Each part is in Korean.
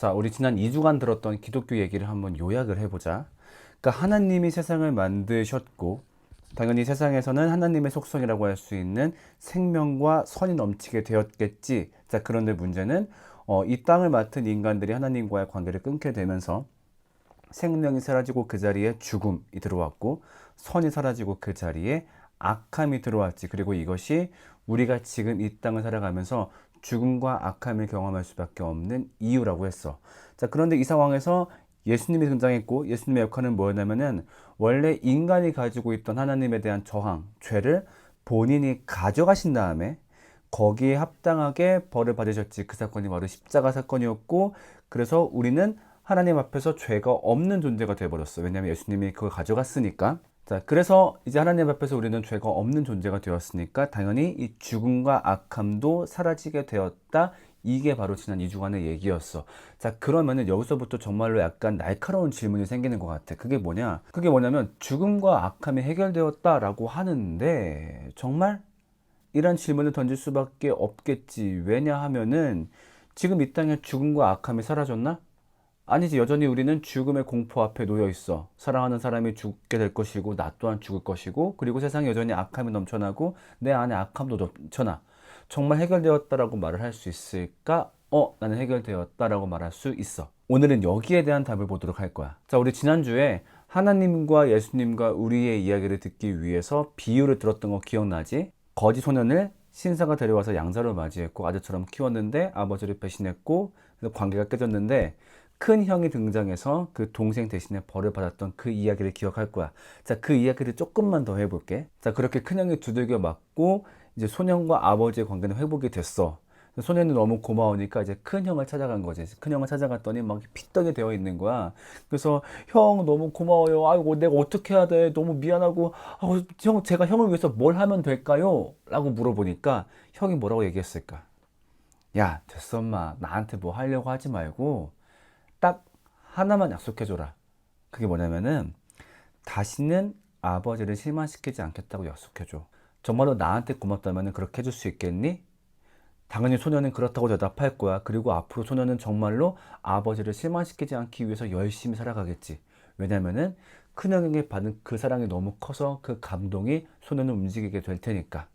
자, 우리 지난 2주간 들었던 기독교 얘기를 한번 요약을 해보자. 그러니까 하나님이 세상을 만드셨고, 당연히 세상에서는 하나님의 속성이라고 할 수 있는 생명과 선이 넘치게 되었겠지. 자, 그런데 문제는 어, 이 땅을 맡은 인간들이 하나님과의 관계를 끊게 되면서 생명이 사라지고 그 자리에 죽음이 들어왔고, 선이 사라지고 그 자리에 악함이 들어왔지. 그리고 이것이 우리가 지금 이 땅을 살아가면서 죽음과 악함을 경험할 수밖에 없는 이유라고 했어. 자, 그런데 이 상황에서 예수님이 등장했고 예수님의 역할은 뭐였냐면은 원래 인간이 가지고 있던 하나님에 대한 저항, 죄를 본인이 가져가신 다음에 거기에 합당하게 벌을 받으셨지. 그 사건이 바로 십자가 사건이었고 그래서 우리는 하나님 앞에서 죄가 없는 존재가 되어버렸어. 왜냐하면 예수님이 그걸 가져갔으니까. 자, 그래서 이제 하나님 앞에서 우리는 죄가 없는 존재가 되었으니까 당연히 이 죽음과 악함도 사라지게 되었다. 이게 바로 지난 2주간의 얘기였어. 자, 그러면은 여기서부터 정말로 약간 날카로운 질문이 생기는 것 같아. 그게 뭐냐? 그게 뭐냐면 죽음과 악함이 해결되었다라고 하는데 정말? 이런 질문을 던질 수밖에 없겠지. 왜냐하면은 지금 이 땅에 죽음과 악함이 사라졌나? 아니지. 여전히 우리는 죽음의 공포 앞에 놓여 있어. 사랑하는 사람이 죽게 될 것이고, 나 또한 죽을 것이고, 그리고 세상에 여전히 악함이 넘쳐나고, 내 안에 악함도 넘쳐나. 정말 해결되었다라고 말을 할 수 있을까? 어, 나는 해결되었다라고 말할 수 있어. 오늘은 여기에 대한 답을 보도록 할 거야. 자, 우리 지난주에 하나님과 예수님과 우리의 이야기를 듣기 위해서 비유를 들었던 거 기억나지? 거지 소년을 신사가 데려와서 양자로 맞이했고 아들처럼 키웠는데 아버지를 배신했고 관계가 깨졌는데 큰 형이 등장해서 그 동생 대신에 벌을 받았던 그 이야기를 기억할 거야. 자, 그 이야기를 조금만 더 해볼게. 자, 그렇게 큰 형이 두들겨 맞고 이제 소년과 아버지의 관계는 회복이 됐어. 소년이 너무 고마우니까 이제 큰 형을 찾아간 거지. 큰 형을 찾아갔더니 막 피떡이 되어 있는 거야. 그래서 형 너무 고마워요. 아이고 내가 어떻게 해야 돼? 너무 미안하고 아, 형 제가 형을 위해서 뭘 하면 될까요? 라고 물어보니까 형이 뭐라고 얘기했을까? 야 됐어 엄마 나한테 뭐 하려고 하지 말고 딱 하나만 약속해줘라. 그게 뭐냐면은 다시는 아버지를 실망시키지 않겠다고 약속해줘. 정말로 나한테 고맙다면 그렇게 해줄 수 있겠니? 당연히 소년은 그렇다고 대답할 거야. 그리고 앞으로 소년은 정말로 아버지를 실망시키지 않기 위해서 열심히 살아가겠지. 왜냐면은 큰형에게 받은 그 사랑이 너무 커서 그 감동이 소년을 움직이게 될 테니까.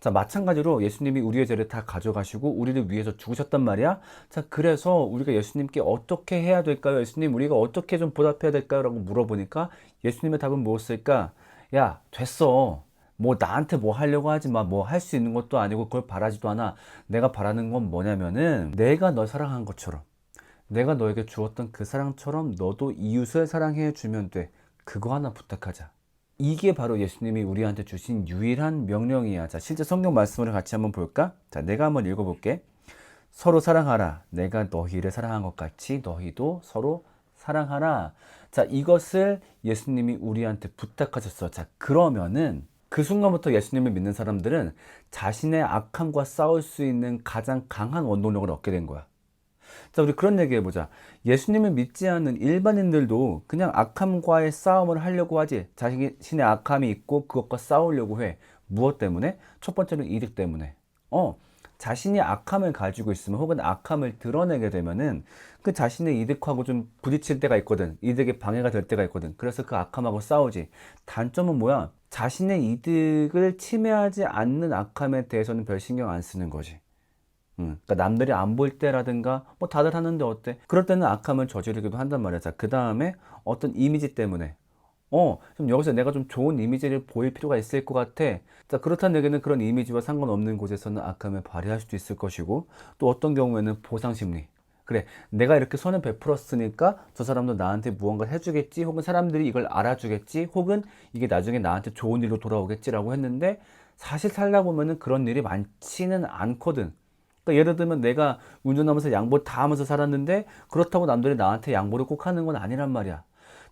자, 마찬가지로 예수님이 우리의 죄를 다 가져가시고 우리를 위해서 죽으셨단 말이야. 자, 그래서 우리가 예수님께 어떻게 해야 될까요? 예수님, 우리가 어떻게 좀 보답해야 될까요? 라고 물어보니까 예수님의 답은 무엇일까? 야, 됐어. 뭐 나한테 뭐 하려고 하지 마. 뭐 할 수 있는 것도 아니고 그걸 바라지도 않아. 내가 바라는 건 뭐냐면은 내가 널 사랑한 것처럼 내가 너에게 주었던 그 사랑처럼 너도 이웃을 사랑해 주면 돼. 그거 하나 부탁하자. 이게 바로 예수님이 우리한테 주신 유일한 명령이야. 자, 실제 성경 말씀을 같이 한번 볼까? 자, 내가 한번 읽어볼게. 서로 사랑하라. 내가 너희를 사랑한 것 같이 너희도 서로 사랑하라. 자, 이것을 예수님이 우리한테 부탁하셨어. 자, 그러면은 그 순간부터 예수님을 믿는 사람들은 자신의 악함과 싸울 수 있는 가장 강한 원동력을 얻게 된 거야. 자, 우리 그런 얘기 해보자. 예수님을 믿지 않는 일반인들도 그냥 악함과의 싸움을 하려고 하지. 자신의 악함이 있고 그것과 싸우려고 해. 무엇 때문에? 첫 번째는 이득 때문에. 어, 자신이 악함을 가지고 있으면 혹은 악함을 드러내게 되면은 그 자신의 이득하고 좀 부딪힐 때가 있거든. 이득에 방해가 될 때가 있거든. 그래서 그 악함하고 싸우지. 단점은 뭐야? 자신의 이득을 침해하지 않는 악함에 대해서는 별 신경 안 쓰는 거지. 음, 그러니까 남들이 안 볼 때라든가 뭐 다들 하는데 어때? 그럴 때는 악함을 저지르기도 한단 말이야. 자, 그 다음에 어떤 이미지 때문에 어, 좀 여기서 내가 좀 좋은 이미지를 보일 필요가 있을 것 같아. 자, 그렇다는 얘기는 그런 이미지와 상관없는 곳에서는 악함을 발휘할 수도 있을 것이고 또 어떤 경우에는 보상 심리. 그래, 내가 이렇게 선을 베풀었으니까 저 사람도 나한테 무언가를 해주겠지, 혹은 사람들이 이걸 알아주겠지, 혹은 이게 나중에 나한테 좋은 일로 돌아오겠지라고 했는데 사실 살다 보면은 그런 일이 많지는 않거든. 그러니까 예를 들면 내가 운전하면서 양보 다 하면서 살았는데 그렇다고 남들이 나한테 양보를 꼭 하는 건 아니란 말이야.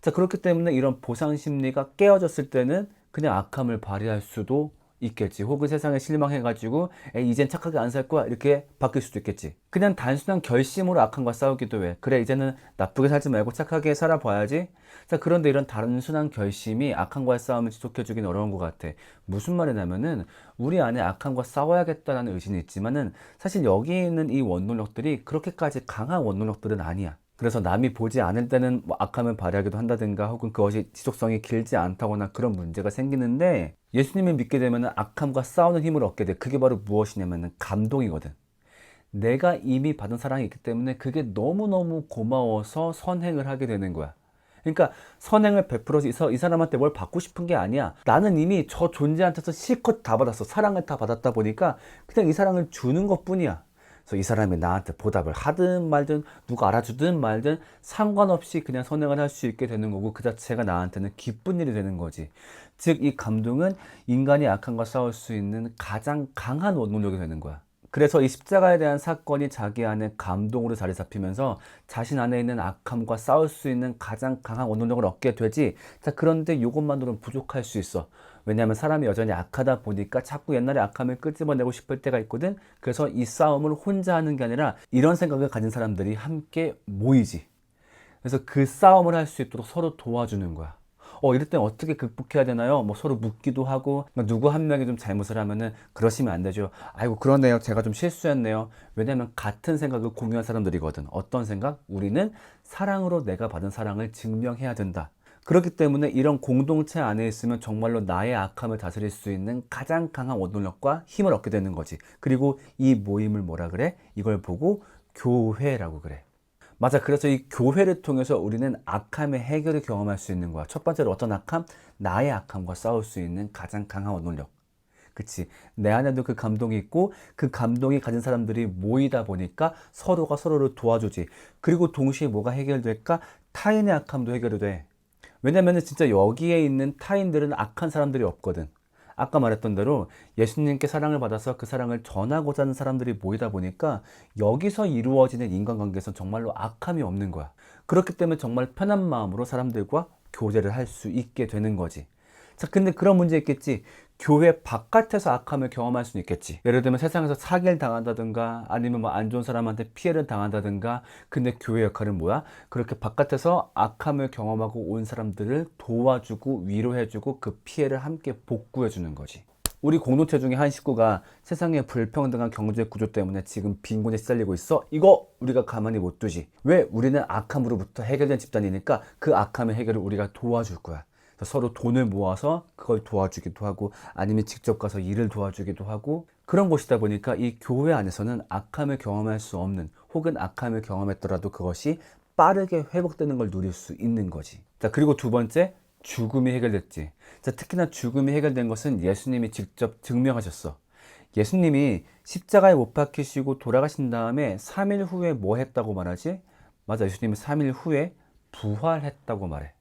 자, 그렇기 때문에 이런 보상 심리가 깨어졌을 때는 그냥 악함을 발휘할 수도 있겠지. 혹은 세상에 실망해가지고 에이, 이젠 착하게 안 살 거야 이렇게 바뀔 수도 있겠지. 그냥 단순한 결심으로 악한과 싸우기도 해. 그래 이제는 나쁘게 살지 말고 착하게 살아봐야지. 자 그런데 이런 단순한 결심이 악한과의 싸움을 지속해주긴 어려운 것 같아. 무슨 말이냐면은 우리 안에 악한과 싸워야겠다는 의지는 있지만은 사실 여기 있는 이 원동력들이 그렇게까지 강한 원동력들은 아니야. 그래서 남이 보지 않을 때는 뭐 악함을 발휘하기도 한다든가 혹은 그것이 지속성이 길지 않다거나 그런 문제가 생기는데 예수님을 믿게 되면 악함과 싸우는 힘을 얻게 돼. 그게 바로 무엇이냐면 감동이거든. 내가 이미 받은 사랑이 있기 때문에 그게 너무너무 고마워서 선행을 하게 되는 거야. 그러니까 선행을 베풀어서 이 사람한테 뭘 받고 싶은 게 아니야. 나는 이미 저 존재한테서 실컷 다 받았어. 사랑을 다 받았다 보니까 그냥 이 사랑을 주는 것 뿐이야. 그래서 이 사람이 나한테 보답을 하든 말든 누가 알아주든 말든 상관없이 그냥 선행을 할 수 있게 되는 거고 그 자체가 나한테는 기쁜 일이 되는 거지. 즉 이 감동은 인간이 악함과 싸울 수 있는 가장 강한 원동력이 되는 거야. 그래서 이 십자가에 대한 사건이 자기 안에 감동으로 자리 잡히면서 자신 안에 있는 악함과 싸울 수 있는 가장 강한 원동력을 얻게 되지. 자, 그런데 이것만으로는 부족할 수 있어. 왜냐하면 사람이 여전히 악하다 보니까 자꾸 옛날의 악함을 끄집어내고 싶을 때가 있거든. 그래서 이 싸움을 혼자 하는 게 아니라 이런 생각을 가진 사람들이 함께 모이지. 그래서 그 싸움을 할 수 있도록 서로 도와주는 거야. 어, 이럴 땐 어떻게 극복해야 되나요? 뭐 서로 묻기도 하고, 뭐 누구 한 명이 좀 잘못을 하면은 그러시면 안 되죠. 아이고, 그러네요. 제가 좀 실수했네요. 왜냐면 같은 생각을 공유한 사람들이거든. 어떤 생각? 우리는 사랑으로 내가 받은 사랑을 증명해야 된다. 그렇기 때문에 이런 공동체 안에 있으면 정말로 나의 악함을 다스릴 수 있는 가장 강한 원동력과 힘을 얻게 되는 거지. 그리고 이 모임을 뭐라 그래? 이걸 보고 교회라고 그래. 맞아. 그래서 이 교회를 통해서 우리는 악함의 해결을 경험할 수 있는 거야. 첫 번째로 어떤 악함? 나의 악함과 싸울 수 있는 가장 강한 원동력. 그치. 내 안에도 그 감동이 있고 그 감동이 가진 사람들이 모이다 보니까 서로가 서로를 도와주지. 그리고 동시에 뭐가 해결될까? 타인의 악함도 해결이 돼. 왜냐면은 진짜 여기에 있는 타인들은 악한 사람들이 없거든. 아까 말했던 대로 예수님께 사랑을 받아서 그 사랑을 전하고자 하는 사람들이 모이다 보니까 여기서 이루어지는 인간관계에선 정말로 악함이 없는 거야. 그렇기 때문에 정말 편한 마음으로 사람들과 교제를 할 수 있게 되는 거지. 자, 근데 그런 문제 있겠지. 교회 바깥에서 악함을 경험할 수는 있겠지. 예를 들면 세상에서 사기를 당한다든가 아니면 뭐 안 좋은 사람한테 피해를 당한다든가. 근데 교회 역할은 뭐야? 그렇게 바깥에서 악함을 경험하고 온 사람들을 도와주고 위로해주고 그 피해를 함께 복구해주는 거지. 우리 공동체 중에 한 식구가 세상의 불평등한 경제 구조 때문에 지금 빈곤에 시달리고 있어? 이거 우리가 가만히 못 두지. 왜? 우리는 악함으로부터 해결된 집단이니까 그 악함의 해결을 우리가 도와줄 거야. 서로 돈을 모아서 그걸 도와주기도 하고 아니면 직접 가서 일을 도와주기도 하고 그런 곳이다 보니까 이 교회 안에서는 악함을 경험할 수 없는 혹은 악함을 경험했더라도 그것이 빠르게 회복되는 걸 누릴 수 있는 거지. 자, 그리고 두 번째, 죽음이 해결됐지. 자, 특히나 죽음이 해결된 것은 예수님이 직접 증명하셨어. 예수님이 십자가에 못 박히시고 돌아가신 다음에 3일 후에 뭐 했다고 말하지? 맞아, 예수님이 3일 후에 부활했다고 말해.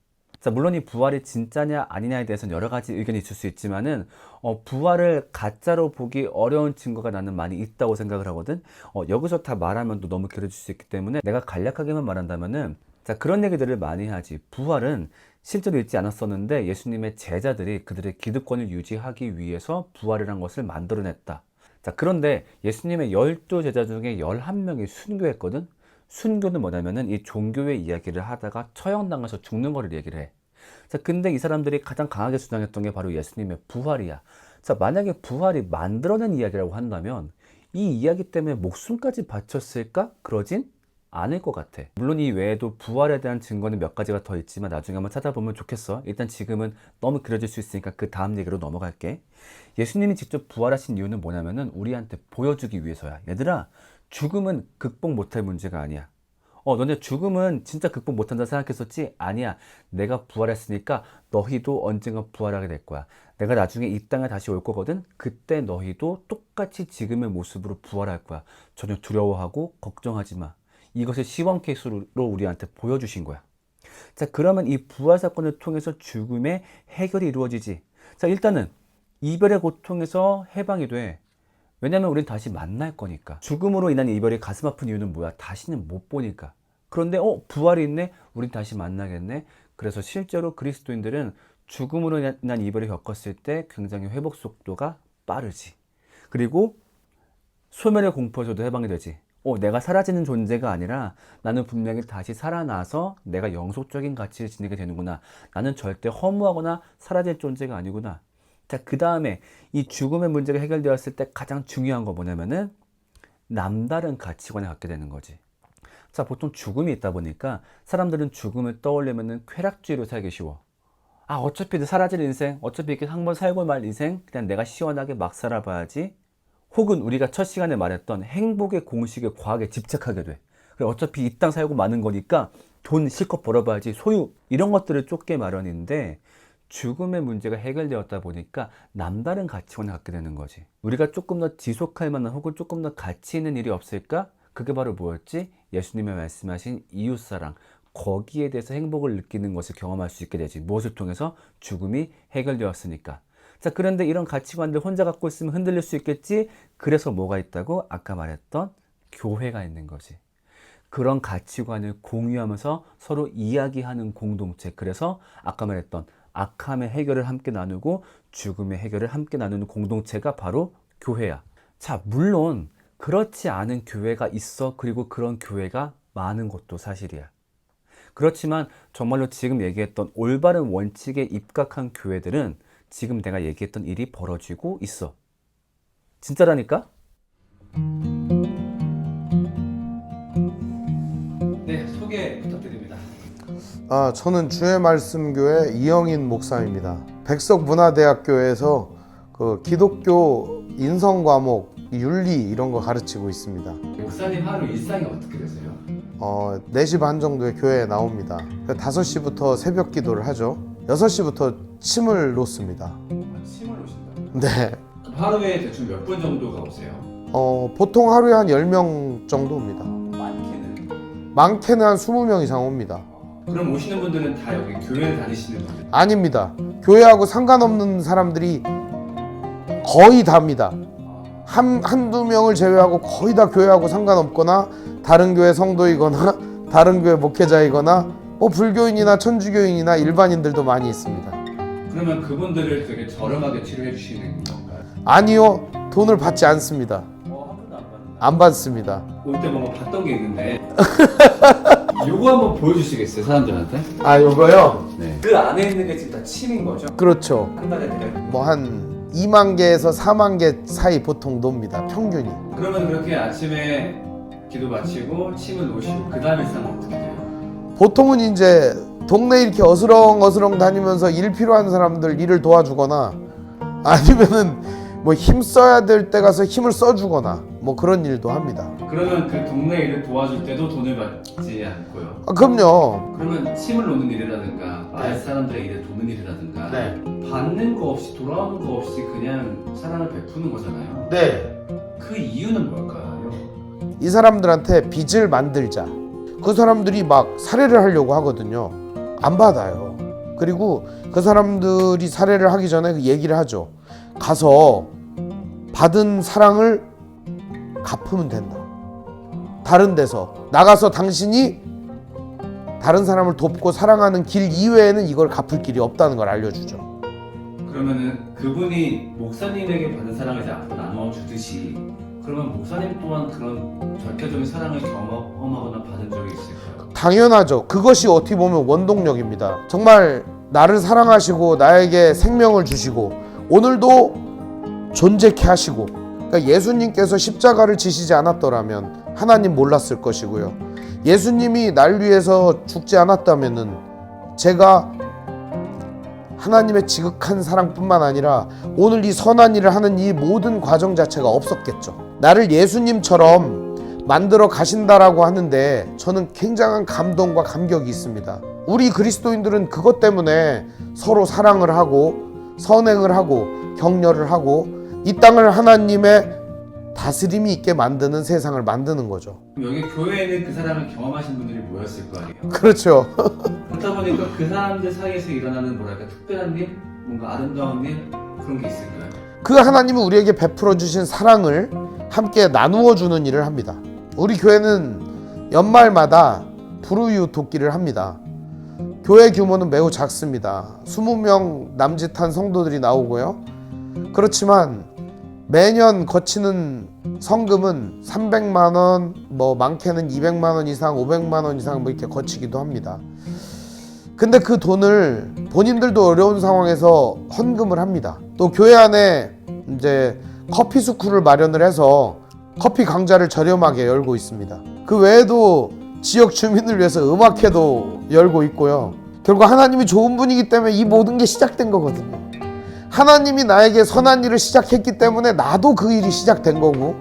자, 물론 이 부활이 진짜냐 아니냐에 대해서는 여러 가지 의견이 있을 수 있지만은 어, 부활을 가짜로 보기 어려운 증거가 나는 많이 있다고 생각을 하거든. 어, 여기서 다 말하면 또 너무 길어질 수 있기 때문에 내가 간략하게만 말한다면은 자, 그런 얘기들을 많이 하지. 부활은 실제로 있지 않았었는데 예수님의 제자들이 그들의 기득권을 유지하기 위해서 부활이란 것을 만들어냈다. 자, 그런데 예수님의 열두 제자 중에 열한 명이 순교했거든. 순교는 뭐냐면은 이 종교의 이야기를 하다가 처형당해서 죽는 거를 얘기를 해. 자, 근데 이 사람들이 가장 강하게 주장했던 게 바로 예수님의 부활이야. 자, 만약에 부활이 만들어낸 이야기라고 한다면 이 이야기 때문에 목숨까지 바쳤을까? 그러진 않을 것 같아. 물론 이 외에도 부활에 대한 증거는 몇 가지가 더 있지만 나중에 한번 찾아보면 좋겠어. 일단 지금은 너무 길어질 수 있으니까 그 다음 얘기로 넘어갈게. 예수님이 직접 부활하신 이유는 뭐냐면은 우리한테 보여주기 위해서야. 얘들아, 죽음은 극복 못할 문제가 아니야. 어, 너네 죽음은 진짜 극복 못한다 생각했었지? 아니야. 내가 부활했으니까 너희도 언젠가 부활하게 될 거야. 내가 나중에 이 땅에 다시 올 거거든? 그때 너희도 똑같이 지금의 모습으로 부활할 거야. 전혀 두려워하고 걱정하지 마. 이것을 시범 케이스로 우리한테 보여주신 거야. 자, 그러면 이 부활 사건을 통해서 죽음의 해결이 이루어지지. 자, 일단은 이별의 고통에서 해방이 돼. 왜냐면 우린 다시 만날 거니까. 죽음으로 인한 이별이 가슴 아픈 이유는 뭐야? 다시는 못 보니까. 그런데 어 부활이 있네? 우린 다시 만나겠네? 그래서 실제로 그리스도인들은 죽음으로 인한 이별을 겪었을 때 굉장히 회복 속도가 빠르지. 그리고 소멸의 공포에서도 해방이 되지. 어, 내가 사라지는 존재가 아니라 나는 분명히 다시 살아나서 내가 영속적인 가치를 지니게 되는구나. 나는 절대 허무하거나 사라질 존재가 아니구나. 자, 그 다음에 이 죽음의 문제가 해결되었을 때 가장 중요한 거 뭐냐면은 남다른 가치관을 갖게 되는 거지. 자, 보통 죽음이 있다 보니까 사람들은 죽음을 떠올리면은 쾌락주의로 살기 쉬워. 아, 어차피 사라질 인생, 어차피 이렇게 한 번 살고 말 인생, 그냥 내가 시원하게 막 살아봐야지. 혹은 우리가 첫 시간에 말했던 행복의 공식에 과하게 집착하게 돼. 그래, 어차피 이 땅 살고 마는 거니까 돈 실컷 벌어봐야지. 소유, 이런 것들을 쫓게 마련인데 죽음의 문제가 해결되었다 보니까 남다른 가치관을 갖게 되는 거지. 우리가 조금 더 지속할 만한 혹은 조금 더 가치 있는 일이 없을까? 그게 바로 뭐였지? 예수님이 말씀하신 이웃사랑. 거기에 대해서 행복을 느끼는 것을 경험할 수 있게 되지. 무엇을 통해서? 죽음이 해결되었으니까. 자, 그런데 이런 가치관들 혼자 갖고 있으면 흔들릴 수 있겠지? 그래서 뭐가 있다고? 아까 말했던 교회가 있는 거지. 그런 가치관을 공유하면서 서로 이야기하는 공동체. 그래서 아까 말했던 악함의 해결을 함께 나누고 죽음의 해결을 함께 나누는 공동체가 바로 교회야. 자, 물론 그렇지 않은 교회가 있어. 그리고 그런 교회가 많은 것도 사실이야. 그렇지만 정말로 지금 얘기했던 올바른 원칙에 입각한 교회들은 지금 내가 얘기했던 일이 벌어지고 있어. 진짜라니까? 아, 저는 주의 말씀 교회 이영인 목사입니다. 백석 문화대학교에서 그 기독교 인성 과목 윤리 이런 거 가르치고 있습니다. 목사님 하루 일상이 어떻게 되세요? 어, 4시 반 정도에 교회에 나옵니다. 5시부터 새벽 기도를 하죠. 6시부터 침을 놓습니다. 침을 오신다고요? 네. 하루에 대충 몇 분 정도가 오세요? 어, 보통 하루에 한 10명 정도 옵니다. 많게는. 많게는 한 20명 이상 옵니다. 그럼 오시는 분들은 다 여기 교회를 다니시는 분들? 아닙니다. 교회하고 상관없는 사람들이 거의 다입니다. 한, 한두 명을 제외하고 거의 다 교회하고 상관없거나 다른 교회 성도이거나 다른 교회 목회자이거나 뭐 불교인이나 천주교인이나 일반인들도 많이 있습니다. 그러면 그분들을 되게 저렴하게 치료해 주시는 건가요? 아니요. 돈을 받지 않습니다. 안 받습니다. 올때 뭔가 봤던 게 있는데 요거 한번 보여주시겠어요 사람들한테? 아, 요거요? 네. 그 안에 있는 게 지금 다 침인 거죠? 그렇죠. 한 달에 대략. 뭐 한 2만 개에서 4만 개 사이 보통 놉니다. 평균이. 그러면 그렇게 아침에 기도 마치고 침을 놓으시고 그 다음 일상은 어떻게 돼요? 보통은 이제 동네 이렇게 어스렁어스렁 다니면서 일 필요한 사람들 일을 도와주거나 아니면은 뭐 힘 써야 될 때 가서 힘을 써주거나 뭐 그런 일도 합니다. 그러면 그 동네 일을 도와줄 때도 돈을 받지 않고요. 아, 그럼요. 그러면 침을 놓는 일이라든가 마을 사람들의 일을 도는 일이라든가 받는 거 없이 돌아오는 거 없이 그냥 사랑을 베푸는 거잖아요. 네. 그 이유는 뭘까요? 이 사람들한테 빚을 만들자. 그 사람들이 막 살해를 하려고 하거든요. 안 받아요. 그리고 그 사람들이 살해를 하기 전에 그 얘기를 하죠. 가서 받은 사랑을 갚으면 된다. 다른 데서 나가서 당신이 다른 사람을 돕고 사랑하는 길 이외에는 이걸 갚을 길이 없다는 걸 알려주죠. 그러면은 그분이 목사님에게 받은 사랑을 나눠 주듯이 그러면 목사님 또한 그런 절대적인 사랑을 경험하거나 받은 적이 있을까요? 당연하죠. 그것이 어떻게 보면 원동력입니다. 정말 나를 사랑하시고 나에게 생명을 주시고 오늘도 존재케 하시고 그러니까 예수님께서 십자가를 지시지 않았더라면 하나님 몰랐을 것이고요. 예수님이 날 위해서 죽지 않았다면은 제가 하나님의 지극한 사랑뿐만 아니라 오늘 이 선한 일을 하는 이 모든 과정 자체가 없었겠죠. 나를 예수님처럼 만들어 가신다라고 하는데 저는 굉장한 감동과 감격이 있습니다. 우리 그리스도인들은 그것 때문에 서로 사랑을 하고 선행을 하고 격려를 하고 이 땅을 하나님의 다스림이 있게 만드는 세상을 만드는 거죠. 여기 교회에는 그 사랑을 경험하신 분들이 모였을 거 아니에요? 그렇죠. 그렇다 보니까 그 사람들 사이에서 일어나는 뭐랄까 특별한 일, 뭔가 아름다운 일 그런 게 있을까요? 그 하나님은 우리에게 베풀어 주신 사랑을 함께 나누어 주는 일을 합니다. 우리 교회는 연말마다 불우이웃 돕기를 합니다. 교회 규모는 매우 작습니다. 20명 남짓한 성도들이 나오고요. 그렇지만 매년 거치는 성금은 300만 원, 뭐 많게는 200만 원 이상, 500만 원 이상 뭐 이렇게 거치기도 합니다. 근데 그 돈을 본인들도 어려운 상황에서 헌금을 합니다. 또 교회 안에 이제 커피 스쿨을 마련을 해서 커피 강좌를 저렴하게 열고 있습니다. 그 외에도 지역 주민을 위해서 음악회도 열고 있고요. 결국 하나님이 좋은 분이기 때문에 이 모든 게 시작된 거거든요. 하나님이 나에게 선한 일을 시작했기 때문에 나도 그 일이 시작된 거고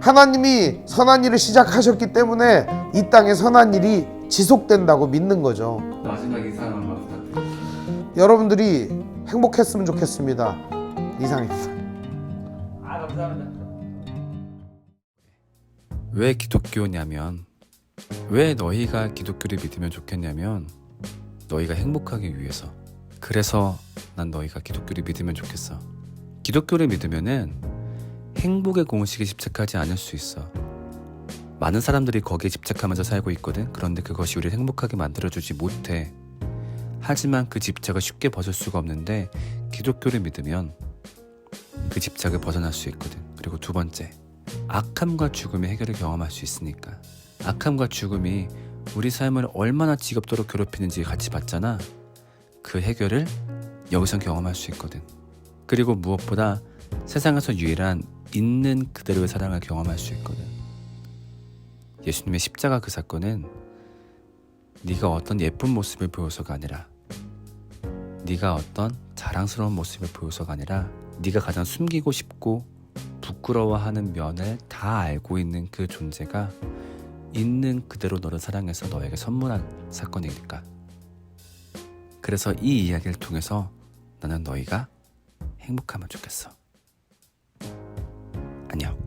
하나님이 선한 일을 시작하셨기 때문에 이 땅에 선한 일이 지속된다고 믿는 거죠. 마지막 인사 한번 부탁드립니다. 여러분들이 행복했으면 좋겠습니다. 이상입니다. 아 감사합니다. 왜 기독교냐면 왜 너희가 기독교를 믿으면 좋겠냐면 너희가 행복하기 위해서. 그래서 난 너희가 기독교를 믿으면 좋겠어. 기독교를 믿으면은 행복의 공식에 집착하지 않을 수 있어. 많은 사람들이 거기에 집착하면서 살고 있거든. 그런데 그것이 우리를 행복하게 만들어주지 못해. 하지만 그 집착을 쉽게 벗을 수가 없는데 기독교를 믿으면 그 집착을 벗어날 수 있거든. 그리고 두 번째, 악함과 죽음의 해결을 경험할 수 있으니까. 악함과 죽음이 우리 삶을 얼마나 지겹도록 괴롭히는지 같이 봤잖아. 그 해결을 여기서 경험할 수 있거든. 그리고 무엇보다 세상에서 유일한 있는 그대로의 사랑을 경험할 수 있거든. 예수님의 십자가 그 사건은 네가 어떤 예쁜 모습을 보여서가 아니라 네가 어떤 자랑스러운 모습을 보여서가 아니라 네가 가장 숨기고 싶고 부끄러워하는 면을 다 알고 있는 그 존재가 있는 그대로 너를 사랑해서 너에게 선물한 사건이니까. 그래서 이 이야기를 통해서 나는 너희가 행복하면 좋겠어. 안녕.